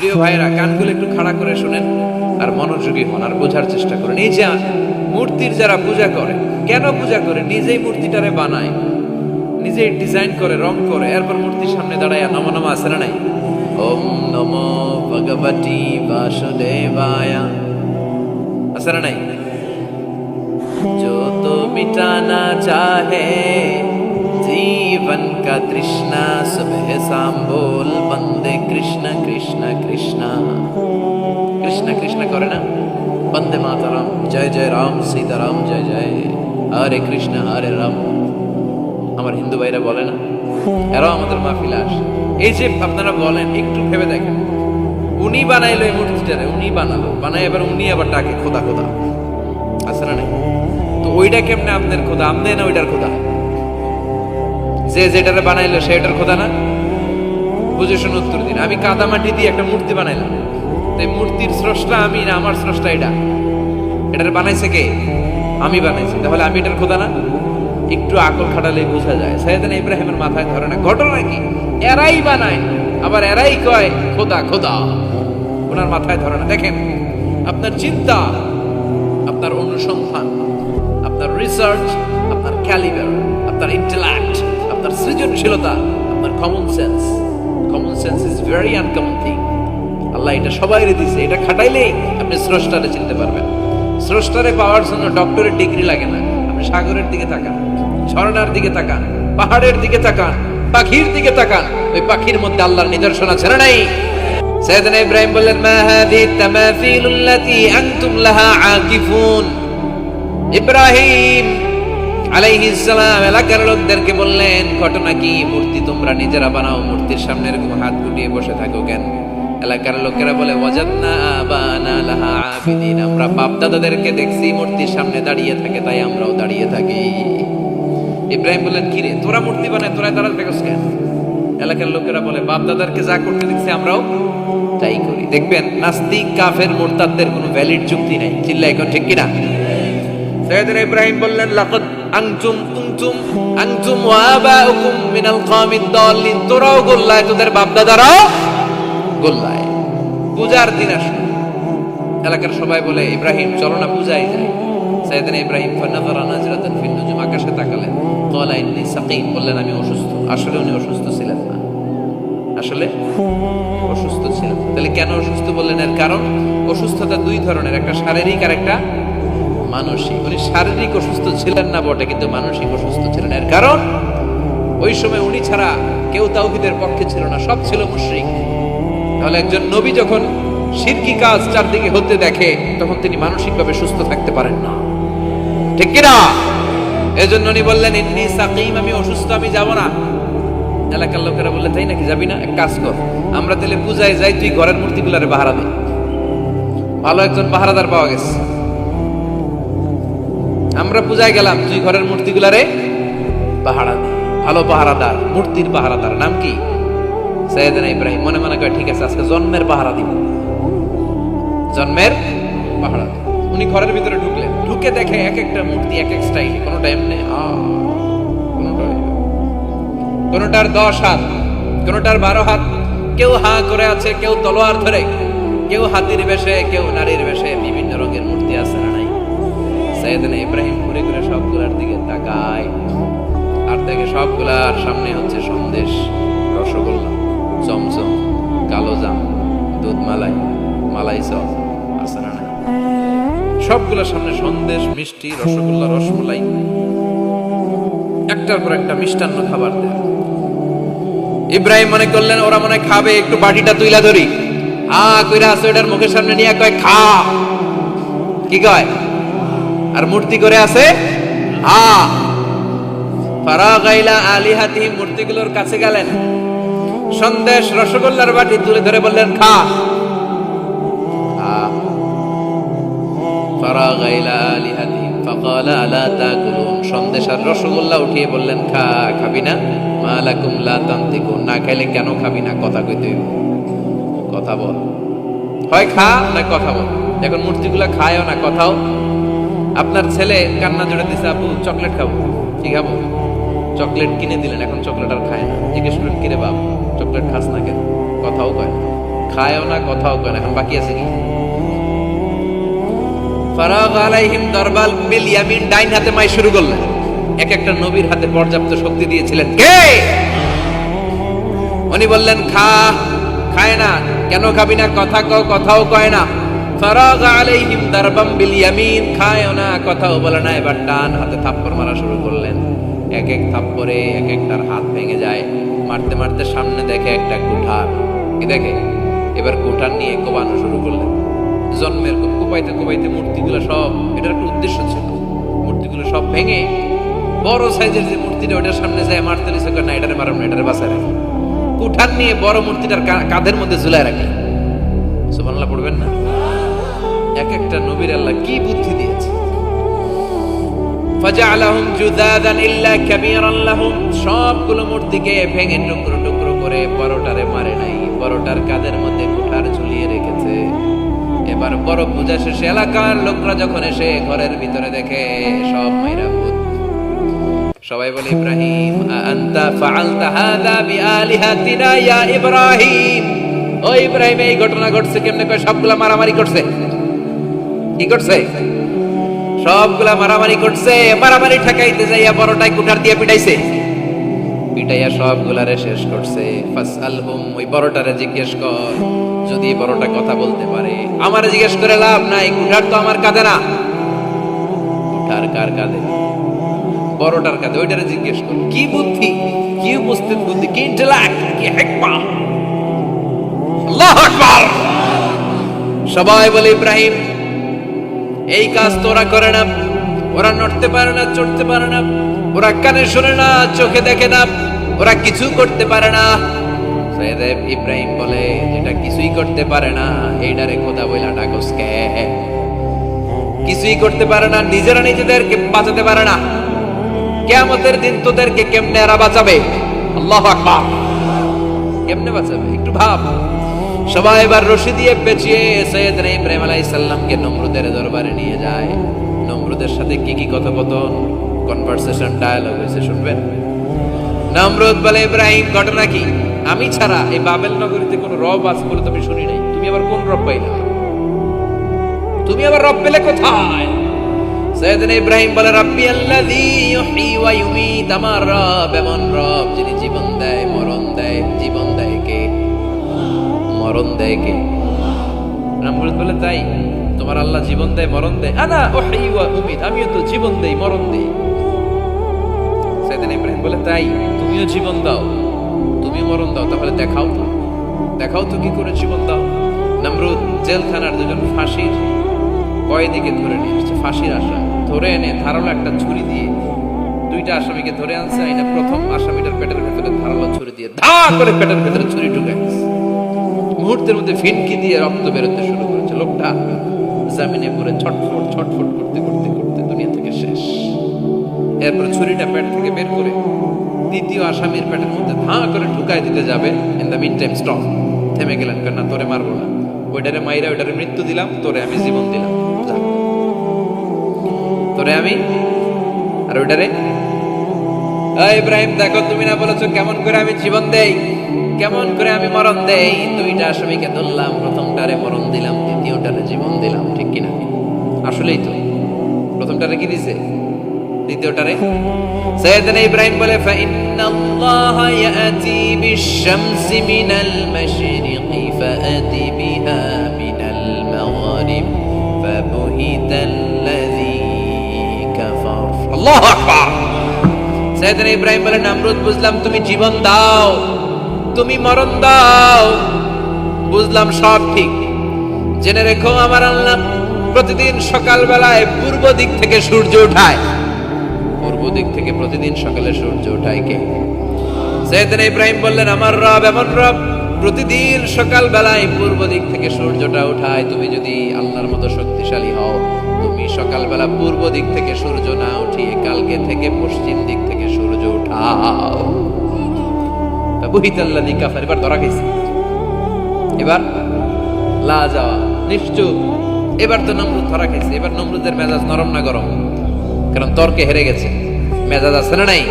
প্রিয় ভাইয়েরা কানগুলো একটু খাড়া করে শোনেন আর মনোযোগী হন আর বোঝার চেষ্টা করেন। এই যে মূর্তির যারা পূজা করে, কেন পূজা করে? নিজেই মূর্তিটারে বানায়, নিজেই ডিজাইন করে, রং করে, এরপর মূর্তির সামনে দাঁড়ায় নম নম আসে নাই? ওম নম ভগবতী বাসুদেবায়া। আসে নাই? যত মিটানা চাহে जीवन का तृष्णा सुबह शाम बोल बंदे कृष्ण कृष्ण कृष्ण कृष्ण कृष्ण করে না বন্দে মাতারাম জয় জয় রাম সীতারাম জয় জয় হরে কৃষ্ণ হরে রাম আমার হিন্দু ভাইরা বলে না এরাও আমাদের মাহফিলে আসে এই যে আপনারা বলেন একটু ভেবে দেখেন উনি বানাইলো এই মূর্তিটারে উনি বানালো বানাই এবার উনি আবার ডাকে খোদা খোদা আছে না নাই তো ওইটা কেমনে আপনার খোদা আমনে না ওইটার খোদা যে যেটারে বানাইলো সেটার খোদা না? বুঝে শুনে উত্তর দিন। আমি কাদা মাটি দিয়ে একটা মূর্তি বানাইলাম। তো এই মূর্তির স্রষ্টা আমি না, আমার স্রষ্টা এটা। এটার বানাইছে কে? আমি বানাইছি। তাহলে আমি এটার খোদা না? একটু আকল খাটালে বোঝা যায়। সাইয়েদানা ইব্রাহিমের মাথায় ধরে না, ঘটনা কি? এরাই বানায়, আবার এরাই কয়, খোদা খোদা। ওনার মাথায় ধরে না। দেখেন, আপনার চিন্তা, আপনার অনুসন্ধান, আপনার রিসার্চ আপনার ক্যালিবার আপনার ইন্টেলেক্ট সৃজনশীলতা, আপনার common sense common sense is very uncommon thing Allah এটা সবাই দিছে। এটা খাটাইলেই আপনি স্রষ্টারে চিনতে পারবেন। স্রষ্টারে পাওয়ার জন্য ডক্টরের ডিগ্রি লাগে না। আপনি সাগরের দিকে তাকান, ঝর্ণার দিকে তাকান, পাহাড়ের দিকে তাকান, পাখির দিকে তাকান। ওই পাখির মধ্যে আল্লাহর নিদর্শন আছে না নাই? সৈয়দনা ইব্রাহিম বললেন, মা হাদি আনতুম লাহা আকিফুন। ইব্রাহিম আলাইহিস সালাম, এলাকার লোকদেরকে বললেন, ঘটনা কি? মূর্তি তোমরা নিজেরা বানাও, মূর্তির সামনে এরকম হাত গুটিয়ে বসে থাকো কেন? এলাকার লোকেরা বলে, ওয়াজাদনা আবানা লাহা আমরা বাপ দাদাদেরকে দেখছি, মূর্তির সামনে দাঁড়িয়ে থাকে, তাই আমরাও দাঁড়িয়ে থাকি। ইব্রাহিম বললেন, কি রে, তোরা মূর্তি বানায়, তোরা দাঁড়াতে থাকস কেন? এলাকার লোকেরা বলে বাপ দাদারকে যা করতে দেখছি, আমরাও তাই করি। দেখবেন, নাস্তিক, কাফের, মোরতাদদের কোনো ভ্যালিড যুক্তি নাই। চিল্লাই এখন ঠিক কিনা? সৈয়দনা ইব্রাহিম বললেন, লাকাদ আনতুম কুনতুম আনতুম ওয়া আবাউকুম মিনাল কওমিদ দাল্লিন। তোরাও গোল্লায়, তোদের বাপ দাদারাও গোল্লায়। পূজার দিন আসলো। এলাকার সবাই বলে, ইব্রাহিম, চলো না পূজায় যাই। সাইয়েদনা ইব্রাহিম ফানাযারা নাজরাতান ফিন নুজুম, আকাশে তাকালেন। ক্বালা, ইন্নী সাকিম। বললেন, আমি অসুস্থ। আসলে উনি অসুস্থ ছিলেন না। আসলে অসুস্থ ছিলেন। তাহলে কেন অসুস্থ বললেন? এর কারণ, অসুস্থতা দুই ধরনের, একটা শারীরিক আর একটা মানসিক, উনি শারীরিক অসুস্থ ছিলেন না বটে, কিন্তু মানসিক অসুস্থ ছিলেন। এর কারণ, ওই সময় উনি ছাড়া কেউ তাওহিদের পক্ষে ছিল না, সব ছিল মুশরিক। তাহলে একজন নবী যখন শিরকি কাজ চারদিকে হতে দেখে, তখন তিনি মানসিকভাবে সুস্থ থাকতে পারেন না। ঠিক কিনা? এজন্য উনি বললেন, ইন্নি সাকিম, আমি অসুস্থ, আমি যাব না। এলাকার লোকেরা বললে, তাই নাকি যাবি না? এক কাজ কর। আমরা তাহলে পূজায় যাই, তুই ঘরের মূর্তিগুলারে পাহারা দে। ভালো একজন পাহারাদার পাওয়া গেছে। আমরা পূজায় গেলাম তুই ঘরের মূর্তিগুলারে পাহারা দে ভালো পাহারাদার, মূর্তির পাহারাদার, নাম কি? সৈয়দনা ইব্রাহিম, মনে মনে করে ঠিক আছে, আজকে জন্মের পাহারা দিব। জন্মের পাহারা উনি ঘরের ভিতরে ঢুকলেন। ঢুকে দেখে এক একটা মূর্তি, এক এক স্টাইল কোনোটা এমনি কোনোটার দশ হাত, কোনোটার বারো হাত। কেউ হা করে আছে, কেউ তলোয়ার ধরে। কেউ হাতির বেশে, কেউ নারীর বেশে, বিভিন্ন রঙের মূর্তি আছে না সৈয়দনা ইব্রাহিম ঘুরে ঘুরে সবগুলার দিকে তাকায়। আর দেখে সবগুলার সামনে হচ্ছে সন্দেশ, রসগোল্লা, চমচম, কালো জাম মালাই সব সবগুলোর সামনে সন্দেশ, মিষ্টি, রসগোল্লা, রসমলাই। একটার পর একটা মিষ্টান্ন খাবার দেয়। ইব্রাহিম মনে করলেন, ওরা মনে খাবে, একটু বাটিটা তুইলা ধরি। হা, কইরা আছে ওটার মুখের সামনে নিয়ে কয়, খা। কি কয়? আর মূর্তি করে আছে? হা ফারা গাইলা আলিহাতি মূর্তিগুলোর কাছে গেলেন। সন্দেশ রসগোল্লার বাটি তুলে ধরে বললেন, খা। খা ফারাগ ইলা আলিহাতিহিম ফাকালা, আলা তাকুলুন। সন্দেশ আর রসগোল্লা উঠিয়ে বললেন, খা, খাবি না? মালাকুম লা তান্তিকুন। না খাইলে কেন খাবি না? কথা কইতে। কথা বল। হয় খা না কথা বল? এখন মূর্তিগুলা খায়ও না, কথাও আপনার ছেলে কান্না জোড়ে দিছে, আপু, চকলেট খাব। কি খাব? চকলেট কিনে দিলেন, এখন চকলেট আর খায় না। জিজ্ঞেস করেন, কিরে বাপ, চকলেট খাস না কেন? কথাও কয় খায়ও না, কথাও কয় না, এখন বাকি আছে কি? ফারাগ আলাইহিম দরবাল বিল ইয়ামিন, ডাইন হাতে মাই শুরু করলেন। এক একটা নবীর হাতে পর্যাপ্ত শক্তি দিয়েছিলেন। কে? উনি বললেন, খা, খায় না। কেন খাবি না? কথা কও, কথাও কয় না। ফারাগ আলাইহিম দরবাম বিল ইয়ামিন। না বলে না, এবার হাতে থাপ্পড় মারা শুরু করলেন। এক এক এক হাত ভেঙে যায়। মারতে মারতে সামনে দেখে একটা দেখে, এবার নিয়ে কোবানো শুরু করলেন। জন্মের কোপাইতে কোপাইতে মূর্তিগুলো সব, এটার একটা উদ্দেশ্য ছিল। মূর্তিগুলো সব ভেঙে, বড় সাইজের যে মূর্তিটা, ওটার সামনে যায়, মারতে না, এটারে মারাম না, এটারে বাঁচায় কুঠার নিয়ে বড় মূর্তিটার কাঁধের মধ্যে ঝুলায় রাখি সুবহানাল্লাহ, পড়বেন না? এক একটা নবীর আল্লাহ কি বুদ্ধি দিয়েছে? জুদাদান ইল্লা কাবীরান লাহুম। সবগুলো মূর্তিকে ভেঙে টুকরো টুকরো করে বড়টারে মারে নাই। বড়টার কাদের মধ্যে কুঠার ঝুলিয়ে রেখেছে। এবার বড় পূজা শেষে এলাকার লোকরা যখন এসে ঘরের ভিতরে দেখে, সব ভূত। সবাই বলে, ইব্রাহিম আনতা হাযা বিআলিহাতিনা ইয়া ইব্রাহিম? ও ইব্রাহিম, এই ঘটনা ঘটছে কেমনে? কয়, সবগুলা মারামারি করছে? কি করছে? সবগুলা মারামারি করছে, মারামারি ঠেকাইতে যাইয়া বড়টাই কুঠার দিয়ে পিটাইছে। পিটাইয়া সবগুলারে শেষ করছে। ফাসআলহুম, ওই বড়টারে জিজ্ঞেস কর, যদি বড়টা কথা বলতে পারে। আমারে জিজ্ঞেস করে লাভ নাই, কুঠার তো আমার কাঁধে না। কুঠার কার কাঁধে? বড়টার কাঁধে, ওইটারে জিজ্ঞেস কর। কি বুদ্ধি? কি উপস্থিত বুদ্ধি? কি ইন্টেলেক্ট কি হিকমা আল্লাহু আকবার! সবাই বলে, ইব্রাহিম এই কাজ তো ওরা করে না। ওরা নড়তে পারে না, চড়তে পারে না। ওরা কানে শোনে না, চোখে দেখে না। ওরা কিছু করতে পারে না। সৈয়দ ইব্রাহিম বলে কিছুই করতে পারে না। এইটারে খোদা বইলা ডাকস কে কিছুই করতে পারে না, নিজেরা নিজেদেরকে বাঁচাতে পারে না। কেয়ামতের দিন তোদেরকে কেমনে এরা বাঁচাবে? আল্লাহ আকবার। কেমনে বাঁচাবে? একটু ভাব। সবাই এবার রশি দিয়ে পেঁচিয়ে সৈয়দ ইব্রাহিম আলাই সাল্লামকে নমরুদের দরবারে নিয়ে যায়। নমরুদের সাথে কি কি কথোপকথন কনভারসেশন ডায়ালগ হয়েছে শুনবেন? নমরুদ বলে, ইব্রাহিম, ঘটনা কি? আমি ছাড়া এই বাবেল নগরীতে কোনো রব আছে বলে তুমি শুনি নাই। তুমি আবার কোন রব পাইলা? তুমি আবার রব পেলে কোথায়? সৈয়দনা ইব্রাহিম বলে, রাব্বি আল্লাযী ইউহয়ী ওয়া ইউমীত, আমার রব এমন রব যিনি জীবন দেয়, মরণ দেয়। জীবন দেয় কে? মরণ দেয় কে? বলে, তাই তোমার আল্লাহ জীবন দেয়, মরণ দেয়। আনা উমীত, আমিও তো জীবন দেই, মরণ দেই। সৈয়দনা ইব্রাহিম বলে, তাই তুমিও জীবন দাও মরণ দাও, তাহলে দেখাও তো। দেখাও তো কি করে জীবন দাও? নমরুদ জেলখানার দুজন ফাঁসির কয়েদিকে ধরে নিয়ে ফাঁসির আশা। ধরে এনে ধারালো একটা ছুরি দিয়ে দুইটা আসামিকে ধরে আনছে এটা প্রথম আসামিটার পেটের ভেতরে ধারালো ছুরি দিয়ে ধা করে পেটের ভেতরে ছুরি ঢুকে মুহূর্তের মধ্যে ফিনকি দিয়ে রক্ত বেরোতে শুরু করেছে। লোকটা জামিনে পড়ে ছটফট ছটফট করতে করতে করতে দুনিয়া থেকে শেষ। এরপর ছুরিটা পেট থেকে বের করে দ্বিতীয় আসামির পেটের মধ্যে ধাঁ করে ঢুকাই দিতে যাবে। In the mean time stop থেমে গেলেন কেন? না, তোরে মারবো না। ওইটারে মাইরা ওইটারে মৃত্যু দিলাম, তোরে আমি জীবন দিলাম। তোরে আমি আর ওইটারে ইব্রাহিম, দেখো, তুমি না বলেছ কেমন করে আমি জীবন দেই? কেমন করে আমি মরণ দেই? দুইটা আসামিকে ধরলাম, প্রথমটারে মরণ দিলাম, দ্বিতীয়টারে জীবন দিলাম, ঠিক কিনা? আসলেই তো। প্রথমটারে কি দিছে? দ্বিতীয়টারে? সাইয়েদান ইব্রাহিম বলে ফা ইন্নাল্লাহ ইয়াতি বিশ-শামসি মিনাল মাশরিকি, ফাআতি বিহা মিনাল মাগরিব, ফাবুহিতাল্লাযী কাফার। আল্লাহু আকবার। সাইদান ইব্রাহিম বলেন, নামরুদ, বুঝলাম তুমি জীবন দাও, তুমি মরণ দাও, বুঝলাম সব ঠিক। জেনে রেখো আমার আল্লাহ প্রতিদিন সকালবেলায় পূর্ব দিক থেকে সূর্য উঠায় পূর্ব দিক থেকে প্রতিদিন সকালে সূর্য উঠায় কে? সৈয়দনা ইব্রাহিম বললেন, আমার রব, এমন রব, প্রতিদিন সকালবেলায় পূর্ব দিক থেকে সূর্যটা উঠায় তুমি যদি আল্লাহর মতো শক্তিশালী হও তুমি সকালবেলা পূর্ব দিক থেকে সূর্য না উঠিয়ে কালকে থেকে পশ্চিম দিক থেকে সূর্য উঠাও। বুহিতাল্লাহ কাফার, এবার ধরা গেছে এবার লা যাওয়া, নিশ্চুপ। এবার তো নমরুদ ধরা খাইছে, এবার নমরুদের মেজাজ নরম না গরম? কারণ তর্কে হেরে গেছে। মেজাজ আছে না নাই?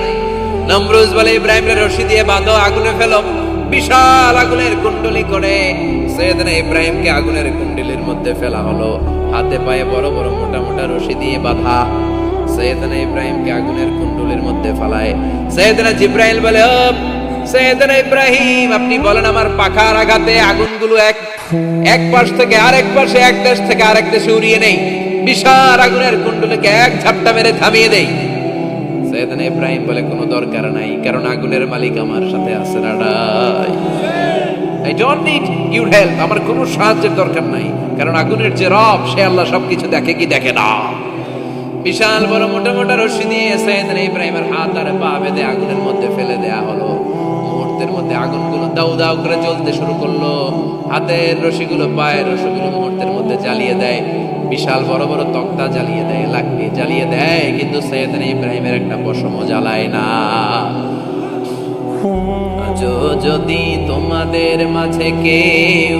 নমরুজ বলে ইব্রাহিমের রশি দিয়ে বাঁধো, আগুনে ফেলো। বিশাল আগুনের কুণ্ডলি করে। সৈয়দনা ইব্রাহিমকে আগুনের কুণ্ডলির মধ্যে ফেলা হলো। হাতে পায়ে বড় বড় মোটা মোটা রশি দিয়ে বাঁধা। সৈয়দনা ইব্রাহিমকে আগুনের কুণ্ডলির মধ্যে ফেলায়। সৈয়দনা জিব্রাইল বলে, ও, সৈয়দনা ইব্রাহিম, আপনি বলেন আমার পাখার আঘাতে আগুনগুলো এক এক পাশ থেকে আরেক পাশে, এক দেশ থেকে আরেক দেশে উড়িয়ে নেই। বিশাল আগুনের কুণ্ডলিকে এক ঝাপটা মেরে থামিয়ে দেই। সৈয়দনা ইব্রাহিম বলে, কোনো দরকার নাই, কারণ আগুনের মালিক আমার সাথে আছে, রাডাই। I don't need your help আমার কোনো সাহায্যের দরকার নাই। কারণ আগুনের যে রব, সে আল্লাহ সবকিছু দেখে কি দেখে না। বিশাল বড় মোটা মোটা রশ্মি দিয়ে সৈয়দনা ইব্রাহিমের হাত আর পা বেঁধে আগুনের মধ্যে ফেলে দেয়া হলো। মুহূর্তের মধ্যে আগুনগুলো দাউ দাউ করে জ্বলতে শুরু করল। হাতের রশিগুলো, পায়ের রশিগুলো মুহূর্তের মধ্যে জ্বালিয়ে দেয়। বিশাল বড় বড় তক্তা জ্বালিয়ে দেয়, লাকড়ি জ্বালিয়ে দেয়, কিন্তু সৈয়দনা ইব্রাহিমের একটা পশমও জ্বালায় না। যদি তোমাদের মাঝে কেউ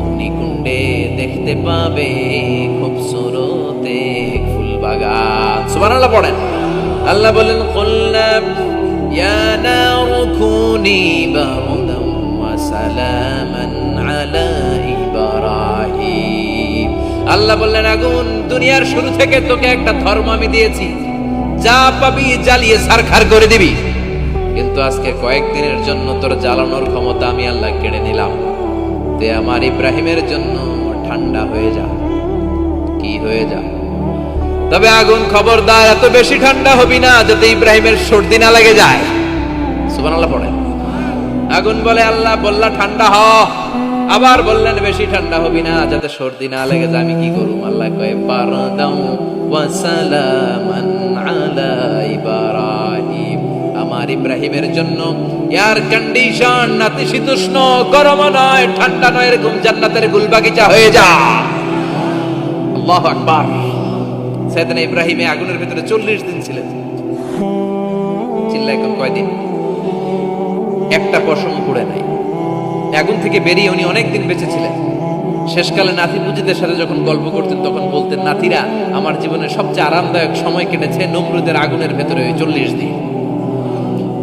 অগ্নিকুণ্ডে দেখতে পাবে খুব সুরতে ফুল বাগান সুবহানাল্লাহ পড়েন। আল্লাহ বলেন কুল্লাব ইয়া নারু কুনি বারদান ওয়া সালামান আলা ইব্রাহিম। আল্লাহ বললেন, আগুন দুনিয়ার শুরু থেকে তোকে একটা ধর্ম আমি দিয়েছি। যা পাবি জ্বালিয়ে সারখার করে দিবি। কিন্তু আজকে কয়েকদিনের জন্য তোর জ্বালানোর ক্ষমতা আমি আল্লাহ কেড়ে নিলাম। তে আমার ইব্রাহিমের জন্য ঠান্ডা হয়ে যা কি হয়ে যা তবে আগুন খবরদার, এত বেশি ঠান্ডা হবি না যাতে ইব্রাহিমের সর্দি না লেগে যায়। সুবহানাল্লাহ পড়ে আগুন বলে, আল্লাহ, বললা ঠান্ডা হ। আবার বললেন, বেশি ঠান্ডা হবি না যাতে সর্দি না লেগে যায়। আমি কি করুম? আল্লাহ কয়ে, বারদাউ ওয়া সালামান আলা ইব্রাহিমের জন্য। এয়ার কন্ডিশন নাতিশীতোষ্ণ গরম নয়, ঠান্ডা নয়, এরকম জান্নাতের গুলবাগিচা হয়ে যা। আল্লাহু আকবার। সেদিন ইব্রাহিমে আগুনের ভিতরে চল্লিশ দিন ছিলেন। একটা পশম পুড়ে নাই। আগুন থেকে বেরিয়ে উনি অনেকদিন বেঁচে ছিলেন। শেষকালে নাতি পুজিদের সাথে যখন গল্প করতেন, তখন বলতেন, নাতিরা, আমার জীবনে সবচেয়ে আরামদায়ক সময় কেটেছে নমরুদের আগুনের ভেতরে ওই চল্লিশ দিন।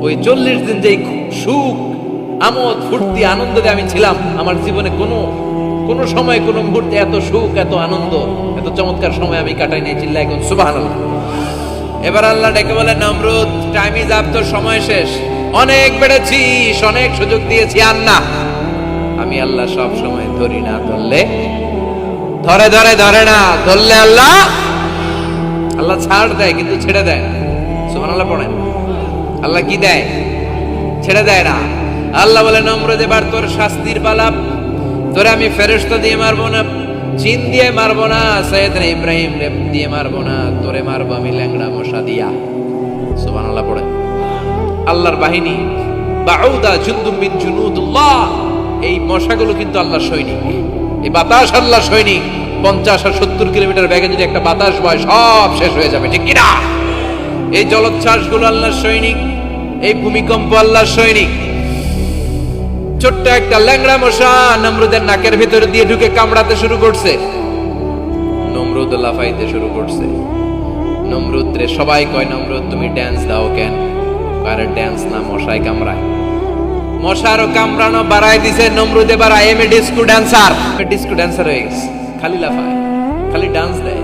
ওই চল্লিশ দিন যেই সুখ, আমোদ, ফুর্তি, আনন্দে আমি ছিলাম, আমার জীবনে কোনো কোনো সময়, কোনো মুহূর্তে এত সুখ, এত আনন্দ, এত চমৎকার সময় আমি কাটাই নাই চিল্লা এখন সুবাহ এবার আল্লাহ ডেকে বলে, নমরুদ টাইম ইজ আপ তোর সময় শেষ। অনেক বেড়েছিস, অনেক সুযোগ দিয়েছি আর না আমি আল্লাহ সব সময় ধরি না, ধরলে? ধরে ধরে ধরে না, ধরলে আল্লাহ? আল্লাহ ছাড় দেয়, কিন্তু ছেড়ে দেয়। আল্লাহ পড়েন। আল্লাহ কি দেয়? ছেড়ে দেয় না। আল্লাহ বলে, নমরুদ, এবার তোর শাস্তির পালাপ তোরে আমি ফেরস্ত দিয়ে মারবো না, চিন দিয়ে মারবো না সৈয়দ ইব্রাহিম রে দিয়ে মারবো না, তোরে মারবো আমি ল্যাংড়া মশা দিয়া। সুবহানাল্লাহ পড়ে। আল্লাহর বাহিনী, বাউদা জুন্দুম মিন জুনুদুল্লাহ। এই মশাগুলো কিন্তু আল্লাহর সৈনিক। এই বাতাস আল্লাহর সৈনিক। পঞ্চাশ আর সত্তর কিলোমিটার ব্যাগে যদি একটা বাতাস বয়, সব শেষ হয়ে যাবে, ঠিক কিনা? এই জলোচ্ছ্বাসগুলো আল্লাহর সৈনিক। এই ভূমিকম্প আল্লাহর সৈনিক। ছোট্ট একটা ল্যাংড়া মশা নমরুদের নাকের ভিতরে দিয়ে ঢুকে কামড়াতে শুরু করছে। নমরুদ লাফাইতে শুরু করছে। নমরুদ রে সবাই কয়, নমরুদ, তুমি ড্যান্স দাও কেন? আরে ড্যান্স না, মশাই কামড়ায়। মশারও কামড়ানো বাড়ায় দিছে, নমরুদ এবার I am a disco dancer disco dancer হয়ে গেছে। খালি লাফায়, খালি ডান্স দেয়।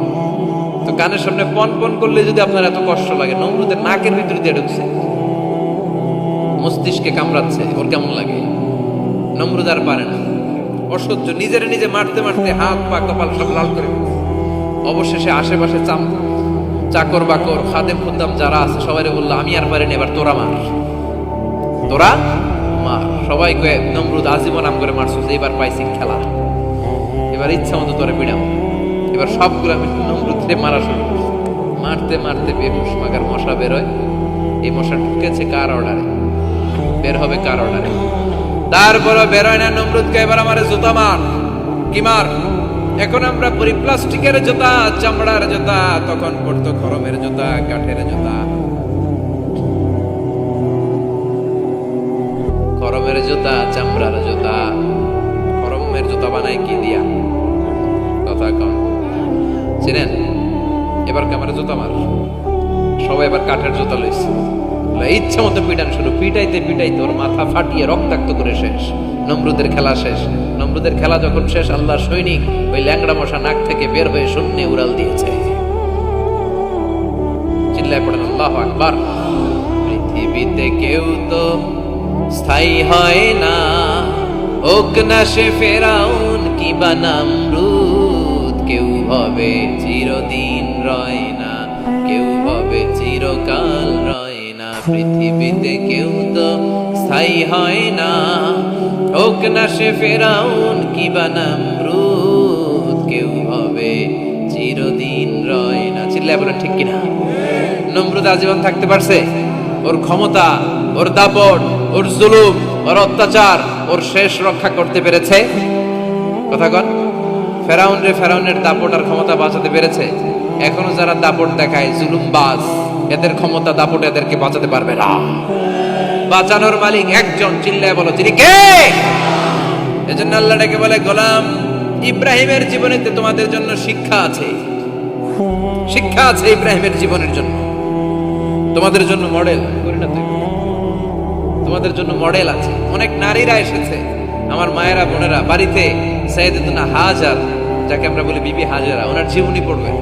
তো কানের সামনে পন পন করলে যদি আপনার এত কষ্ট লাগে, নমরুদের নাকের ভিতরে দিয়ে ঢুকছে। মস্তিষ্কে কামড়াচ্ছে, ওর কেমন লাগে? নমরুদ আর পারে না। অসহ্য, নিজেরে নিজে মারতে মারতে হাত, পা, কপাল সব লাল করে অবশেষে আশেপাশে চাম চাকর বাকর, খাদেম খুদ্দাম যারা আছে সবাই বলল, আমি আর পারিনি, এবার তোরা মার। তোরা মার। সবাই নমরুদ আজীবন নাম করে মারছিস এবার পাইছি খেলা। এবার ইচ্ছা মতো তোরা পিড়াম এবার সবগুলো আমি নমরুদে মারা শুরু মারতে মারতে বেহুশ মাগার মশা বেরোয় এই মশা ঢুকেছে কার অর্ডারে? বের হবে কার অর্ডারে? তারপরও বেরোয় না নমরুদকে, এবার আমার জুতা মার। কি মার? এখন আমরা পরি প্লাস্টিকের জুতা, চামড়ার জুতা, তখন পড়তো খরমের জুতা, কাঠের জুতা। খরমের জুতা, চামড়ার জুতা। খরমের জুতা বানায় কি দিয়া? কথা কন। চিনেন? এবার ক্যামেরা জুতা মার সবাই এবার কাঠের জুতা লইছে। ইচ্ছা মতো পিটান শুরু। পিটাইতে পিটাইতে ওর মাথা ফাটিয়ে রক্তাক্ত করে শেষ। খেলা শেষ। খেলা যখন শেষ, আল্লাহ সৈনিক ওই ল্যাংড়া মশা নাক থেকে বের হয়ে শূন্যে উড়াল দিয়েছে। চিল্লায় পড়েন, আল্লাহ পৃথিবীতে কেউ তো স্থায়ী হয় না। হোক না সে ফেরাউন কি বা নামরুদ হবে চিরদিন রয় না, কেউ হবে চিরকাল রয় না, পৃথিবীতে কেউ তো স্থায়ী হয় না। হোক না সে ফেরাউন কি বা নামরুদ, কেউ হবে চিরদিন রয় না। চিল্লায় বলেন ঠিক কিনা? নমরুদ আজীবন থাকতে পারছে? ওর ক্ষমতা, ওর দাপট, ওর জুলুম, ওর অত্যাচার, ওর শেষ রক্ষা করতে পেরেছে। কথা কন। ফেরাউন রে ফেরাউনের দাপট আর ক্ষমতা বাঁচাতে পেরেছে। এখনও যারা দাপট দেখায় জুলুম বাজ এদের ক্ষমতা দাপট এদেরকে বাঁচাতে পারবে না। বাঁচানোর মালিক একজন, চিল্লায় বলো তিনি কে? এজন্য আল্লাহ ডেকে বলে, গোলাম, ইব্রাহিমের জীবনেতে তোমাদের জন্য শিক্ষা আছে। শিক্ষা আছে ইব্রাহিমের জীবনের জন্য। তোমাদের জন্য মডেল তোমাদের জন্য মডেল আছে। অনেক নারীরা এসেছে। আমার মায়েরা, বোনেরা, বাড়িতে সাইয়েদুনা হাজার, যাকে আমরা বলি বিবি হাজারা, ওনার জীবনী পড়বেন।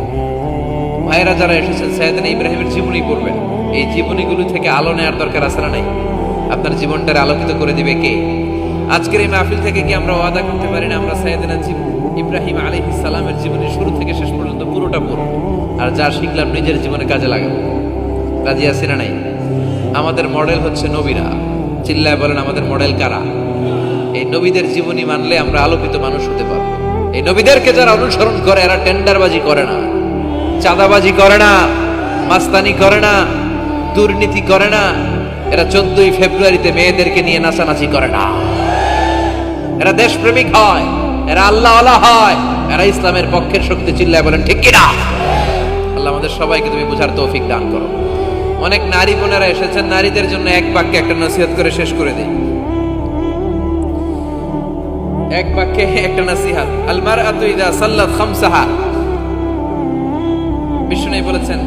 ভাইয়েরা যারা এসেছেন সাইয়েদনা ইব্রাহিমের জীবনী পড়বেন। এই জীবনীগুলো থেকে আলো নেওয়ার দরকার আছে না নাই? আপনার জীবনটারে আলোকিত করে দিবে কে? আজকের এই মাহফিল থেকে কি আমরা ওয়াদা করতে পারি না? আমরা সাইয়েদনা ইব্রাহিম আলাইহিস সালামের জীবনী শুরু থেকে শেষ পর্যন্ত পুরোটা পড়ব। আর যা শিখলাম নিজের জীবনে কাজে লাগাবো। রাজি আছি না নাই? আমাদের মডেল হচ্ছে নবীরা। চিল্লায় বলেন, আমাদের মডেল কারা? এই নবীদের জীবনী মানলে আমরা আলোকিত মানুষ হতে পারব। এই নবীদেরকে যারা অনুসরণ করে, এরা টেন্ডারবাজি করে না। চাঁদাবাজি করে না, মাস্তানি করে না, দুর্নীতি করে না। এরা চোদ্দই ফেব্রুয়ারিতে মেয়েদেরকে নিয়ে নাচানাচি করে না। এরা দেশপ্রেমিক হয়, এরা আল্লাহ আল্লাহ হয়, এরা ইসলামের পক্ষের শক্তি চিল্লায় বলেন, ঠিক কিনা? আল্লাহ আমাদের সবাইকে তুমি বোঝার তৌফিক দান করো। অনেক নারী বোনেরা এসেছেন, নারীদের জন্য এক বাক্যে একটা নসিহত করে শেষ করে দিই। এক বাক্যে একটা নসিহাত আলমার আতু ইদা সাল্লাত খামসাহা। বিষ্ণু বলেছেন,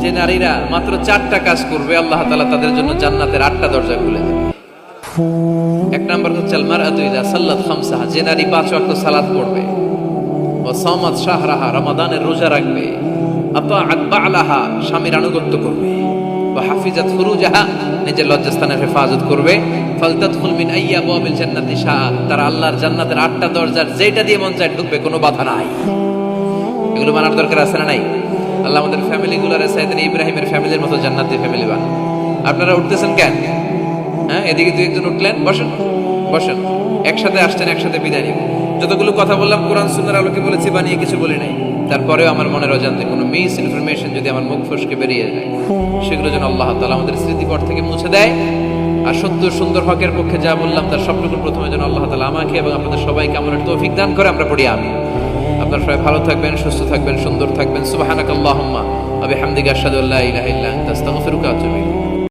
যে নারীরা মাত্র চারটা কাজ করবে, আল্লাহ তাআলা তাদের জন্য জান্নাতের আটটা দরজা খুলে দেবে। এক নাম্বার হচ্ছে আলমার আতু ইদা সাল্লাত খামসাহা। যে নারী পাঁচ ওয়াক্ত সালাত পড়বে ও সমাদ শাহরাহা, রমাদানের রোজা রাখবে, আতাআত বালাহা, স্বামীর আনুগত্য করবে হাফিজাত ফুরুজাহা, নিজের লজ্জাস্থানের হেফাজত করবে মিন আইয়াবাবিল জান্নাতি শাহ তারা আল্লাহর জান্নাতের আটটা দরজার যেটা দিয়ে মন চায় ঢুকবে, কোনো বাধা নাই। এগুলো মানার দরকার আছে না নাই? আল্লাহ আমাদের সাইদিন ইব্রাহিমের ফ্যামিলির মতো জান্নাতি ফ্যামিলি বান। আপনারা উঠতেছেন কেন? হ্যাঁ এদিকে দুই একজন উঠলেন, বসেন বসেন। একসাথে আসছেন, একসাথে বিদায় নিব যতগুলো কথা বললাম, কোরআন সুন্দর আলোকে বলেছি, বানিয়ে কিছু বলি নাই। তারপরেও আমার মনের অজান্তে কোনো মিস ইনফরমেশন যদি আমার মুখ ফসকে বেরিয়ে যায়, সেগুলো যেন আল্লাহ তালা আমাদের স্মৃতিপট থেকে মুছে দেয়। আর সত্য সুন্দর হকের পক্ষে যা বললাম, তার সবটুকু প্রথমে যেন আল্লাহ তালা আমাকে এবং আপনাদের সবাইকে আমলের তৌফিক অভিজ্ঞান করে, আমরা পড়ি আমি আপনার সবাই ভালো থাকবেন, সুস্থ থাকবেন, সুন্দর থাকবেন। সুবাহানাক আল্লাহুম্মা আবি হামদিগা সাদুল্লাহ আল্লা ইলাহা ইল্লা আনতা আতুবু